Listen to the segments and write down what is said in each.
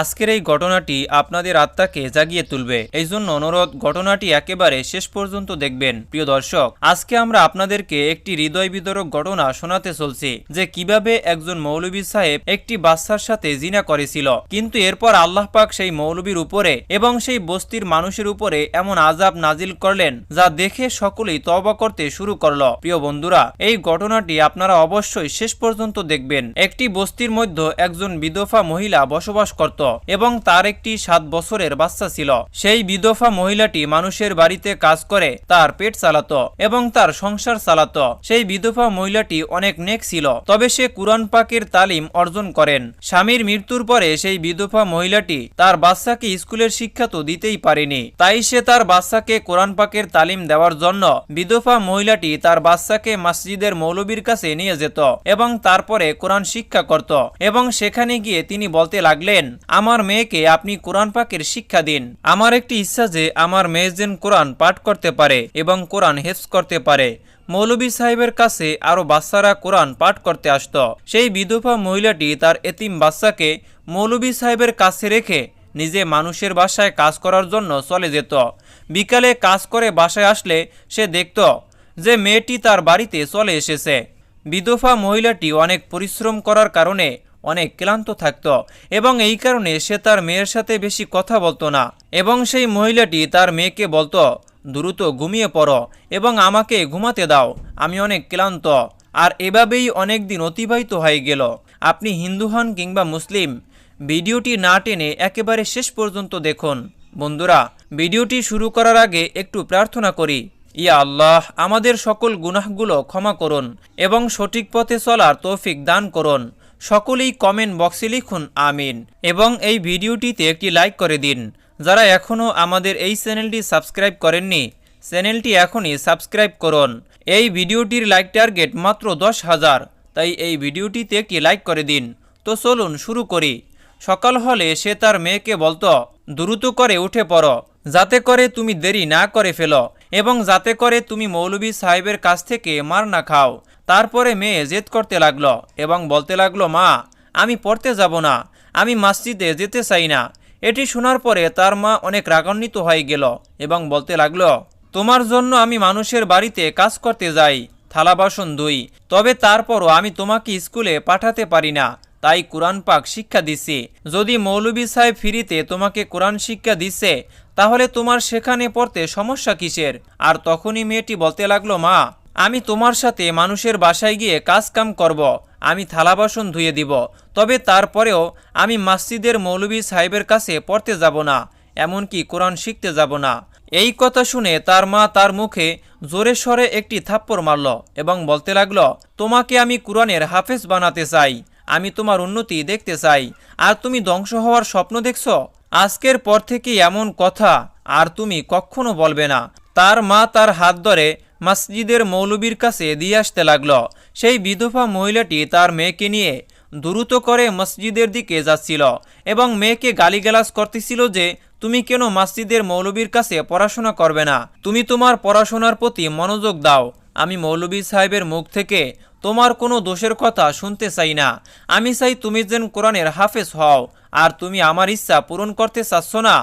আজকের এই ঘটনাটি আপনাদের আত্মাকে জাগিয়ে তুলবে। এই জন্য অনুরোধ, ঘটনাটি একেবারে শেষ পর্যন্ত দেখবেন। প্রিয় দর্শক, আজকে আমরা আপনাদেরকে একটি হৃদয় বিতরক ঘটনা শোনাতে চলছি, যে কীভাবে একজন মৌলবী সাহেব একটি বাচ্চার সাথে জিনা করেছিল। কিন্তু এরপর আল্লাহ পাক সেই মৌলবীর উপরে এবং সেই বস্তির মানুষের উপরে এমন আজাব নাজিল করলেন, যা দেখে সকলেই তবা করতে শুরু করল। প্রিয় বন্ধুরা, এই ঘটনাটি আপনারা অবশ্যই শেষ পর্যন্ত দেখবেন। একটি বস্তির মধ্যে একজন বিধবা মহিলা বসবাস করত। এবং তার একটি সাত বছরের বাচ্চা ছিল। সেই বিধবা মহিলাটি মানুষের বাড়িতে কাজ করে, তার পেট চালাতো এবং তার সংসার চালাতো। সেই বিধবা মহিলাটি অনেক নেক ছিল, তবে সে কুরআন পাকের তালিম অর্জন করেন। স্বামীর মৃত্যুর পরে সেই বিধবা মহিলাটি তার বাচ্চাকে স্কুলের শিক্ষা তো দিতেই পারেনি। তাই সে তার বাচ্চাকে কোরআন পাকের তালিম দেওয়ার জন্য বিধবা মহিলাটি তার বাচ্চাকে মসজিদের মৌলবীর কাছে নিয়ে যেত এবং তারপরে কোরআন শিক্ষা করত এবং সেখানে গিয়ে তিনি বলতে লাগলেন আমার মেয়েকে আপনি কোরআন পাকের শিক্ষা দিন। আমার একটি ইচ্ছা যে আমার মেয়ে যেন কোরআন পাঠ করতে পারে এবং কোরআন হেফজ করতে পারে। মৌলবী সাহেবের কাছে আরও বাচ্চারা কোরআন পাঠ করতে আসত। সেই বিধবা মহিলাটি তার এতিম বাচ্চাকে মৌলবী সাহেবের কাছে রেখে নিজে মানুষের বাসায় কাজ করার জন্য চলে যেত। বিকালে কাজ করে বাসায় আসলে সে দেখত যে মেয়েটি তার বাড়িতে চলে এসেছে। বিধবা মহিলাটি অনেক পরিশ্রম করার কারণে অনেক ক্লান্ত থাকত এবং এই কারণে সে তার মেয়ের সাথে বেশি কথা বলতো না। এবং সেই মহিলাটি তার মেয়েকে বলতো, দ্রুত ঘুমিয়ে পড়ো এবং আমাকে ঘুমাতে দাও, আমি অনেক ক্লান্ত। আর এভাবেই অনেক দিন অতিবাহিত হয়ে গেল। আপনি হিন্দু হন কিংবা মুসলিম, ভিডিওটি না টেনে একেবারে শেষ পর্যন্ত দেখুন। বন্ধুরা, ভিডিওটি শুরু করার আগে একটু প্রার্থনা করি, ইয়া আল্লাহ, আমাদের সকল গুনাহগুলো ক্ষমা করুন এবং সঠিক পথে চলার তৌফিক দান করুন। সকলেই কমেন্ট বক্সে লিখুন আমিন এবং এই ভিডিওটিতে একটি লাইক করে দিন। যারা এখনও আমাদের এই চ্যানেলটি সাবস্ক্রাইব করেননি, চ্যানেলটি এখনই সাবস্ক্রাইব করুন। এই ভিডিওটির লাইক টার্গেট মাত্র দশ হাজার, তাই এই ভিডিওটিতে একটি লাইক করে দিন। তো চলুন শুরু করি। সকাল হলে সে তার মেয়েকে বলতো, দ্রুত করে উঠে পড়ো, যাতে করে তুমি দেরি না করে ফেলো। এবং যাতে করে তুমি মৌলবী সাহেবের কাছ থেকে মার না খাও। তারপরে মেয়ে জেদ করতে লাগল এবং বলতে লাগল, মা, আমি পড়তে যাব না, আমি মসজিদে যেতে চাই না। এটি শোনার পরে তার মা অনেক রাগান্বিত হয়ে গেল এবং বলতে লাগল, তোমার জন্য আমি মানুষের বাড়িতে কাজ করতে যাই, থালা বাসন ধুই, তবে তারপরও আমি তোমাকে স্কুলে পাঠাতে পারি না। তাই কোরআন পাক শিক্ষা দিছি। যদি মৌলবী সাহেব ফিরিতে তোমাকে কোরআন শিক্ষা দিচ্ছে তাহলে তোমার সেখানে পড়তে সমস্যা কিসের? আর তখনই মেয়েটি বলতে লাগল, মা, আমি তোমার সাথে মানুষের বাসায় গিয়ে কাজ কাম করব, আমি থালা বাসন ধুয়ে দিব, তবে তারপরেও আমি মসজিদের মৌলবী সাহেবের কাছে পড়তে যাব না, এমনকি কোরআন শিখতে যাব না। এই কথা শুনে তার মা তার মুখে জোরে সরে একটি থাপ্পড় মারল এবং বলতে লাগল, তোমাকে আমি কোরআনের হাফেজ বানাতে চাই। আমি তোমার উন্নতি দেখতে চাই। আর তুমি ধ্বংস হওয়ার স্বপ্ন দেখছ? আজকের পর থেকে এমন কথা আর তুমি কখনো বলবে না। তার মা তার হাত ধরে মসজিদের মৌলবীর কাছে দিয়ে আসতে লাগল। সেই বিধবা মহিলাটি তার মেয়েকে নিয়ে দ্রুত করে মসজিদের দিকে যাচ্ছিল এবং মেয়েকে গালিগালাজ করতেছিল যে, তুমি কেন মসজিদের মৌলবীর কাছে পড়াশোনা করবে না? তুমি তোমার পড়াশোনার প্রতি মনোযোগ দাও। আমি মৌলবী সাহেবের মুখ থেকে তোমার কোনো দোষের কথা শুনতে চাই না। আমি চাই তুমি যেন কোরআনের হাফেজ হও, আর তুমি আমার ইচ্ছা পূরণ করতে চাচ্ছ না।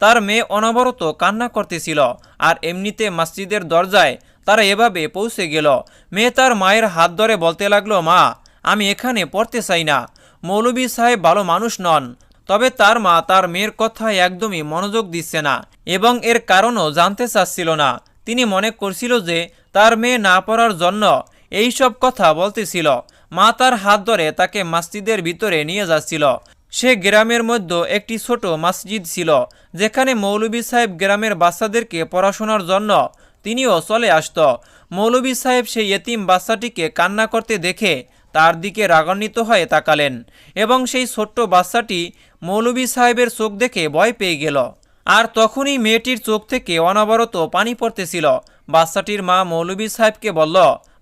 তার মেয়ে অনবরত কান্না করতেছিল, আর এমনিতে মসজিদের দরজায় তারা এভাবে পৌঁছে গেল। মেয়ে তার মায়ের হাত ধরে বলতে লাগল, মা, আমি এখানে পড়তে চাই না। মৌলবী সাহেব ভালো মানুষ নন, তবে তার মা তার মেয়ের কথায় একদমই মনোযোগ দিচ্ছে না এবং এর কারণও জানতে চাচ্ছিল না। তিনি মনে করছিল যে তার মেয়ে না পড়ার জন্য এই সব কথা বলতেছিল। মা তার হাত ধরে তাকে মসজিদের ভিতরে নিয়ে যাচ্ছিল। সে গ্রামের মধ্যে একটি ছোট মসজিদ ছিল, যেখানে মৌলবী সাহেব গ্রামের বাচ্চাদেরকে পড়াশোনার জন্য তিনিও চলে আসত। মৌলবী সাহেব সেই এতিম বাচ্চাটিকে কান্না করতে দেখে তার দিকে রাগান্বিত হয়ে তাকালেন এবং সেই ছোট্ট বাচ্চাটি মৌলবী সাহেবের চোখ দেখে ভয় পেয়ে গেল। আর তখনই মেয়েটির চোখ থেকে অনবরত পানি পড়তেছিল। বাচ্চাটির মা মৌলবী সাহেবকে বলল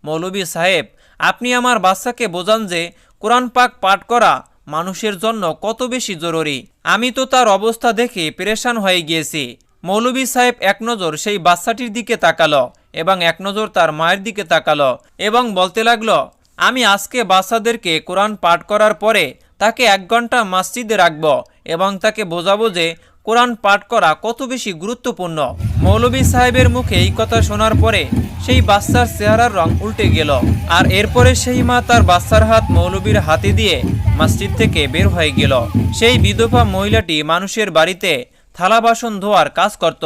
মৌলবী সাহেব, আপনি আমার বাচ্চাকে বোঝান যে কোরআন পাক পাঠ করা মানুষের জন্য কত বেশি জরুরি। আমি তো তার অবস্থা দেখে পেরেশান হয়ে গিয়েছি। মৌলবী সাহেব এক নজর সেই বাচ্চাটির দিকে তাকালো এবং এক নজর তার মায়ের দিকে তাকালো এবং বলতে লাগল, আমি আজকে বাচ্চাদেরকে কোরআন পাঠ করার পরে তাকে এক ঘণ্টা মসজিদে রাখব এবং তাকে বোঝাবো যে কোরআন পাঠ করা কত বেশি গুরুত্বপূর্ণ? মৌলভী সাহেবের মুখে এই কথা শোনার পরে সেই বাচ্চার চেহারার রং উল্টে গেল। আর এরপরে সেই মা তার বাচ্চার হাত মৌলবীর হাতে দিয়ে মসজিদ থেকে বের হয়ে গেল। সেই বিধবা মহিলাটি মানুষের বাড়িতে থালা বাসন ধোয়ার কাজ করত।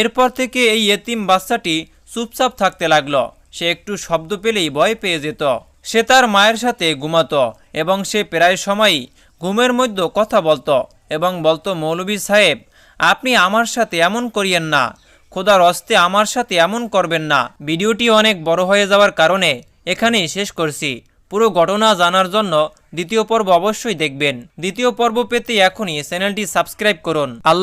এরপর থেকে এই এতিম বাচ্চাটি চুপচাপ থাকতে লাগল। সে একটু শব্দ পেলেই ভয় পেয়ে যেত। সে তার মায়ের সাথে ঘুমাতো এবং সে প্রায় সময়ই ঘুমের মধ্যে কথা বলতো। এবং বলতো মৌলভী সাহেব, আপনি আমার সাথে এমন করিয়েন না। খোদার অস্তে আমার সাথে এমন করবেন না। ভিডিওটি অনেক বড় হয়ে যাওয়ার কারণে এখানেই শেষ করছি। পুরো ঘটনা জানার জন্য দ্বিতীয় পর্ব অবশ্যই দেখবেন। দ্বিতীয় পর্ব পেতে এখনই চ্যানেলটি সাবস্ক্রাইব করুন। আল্লাহ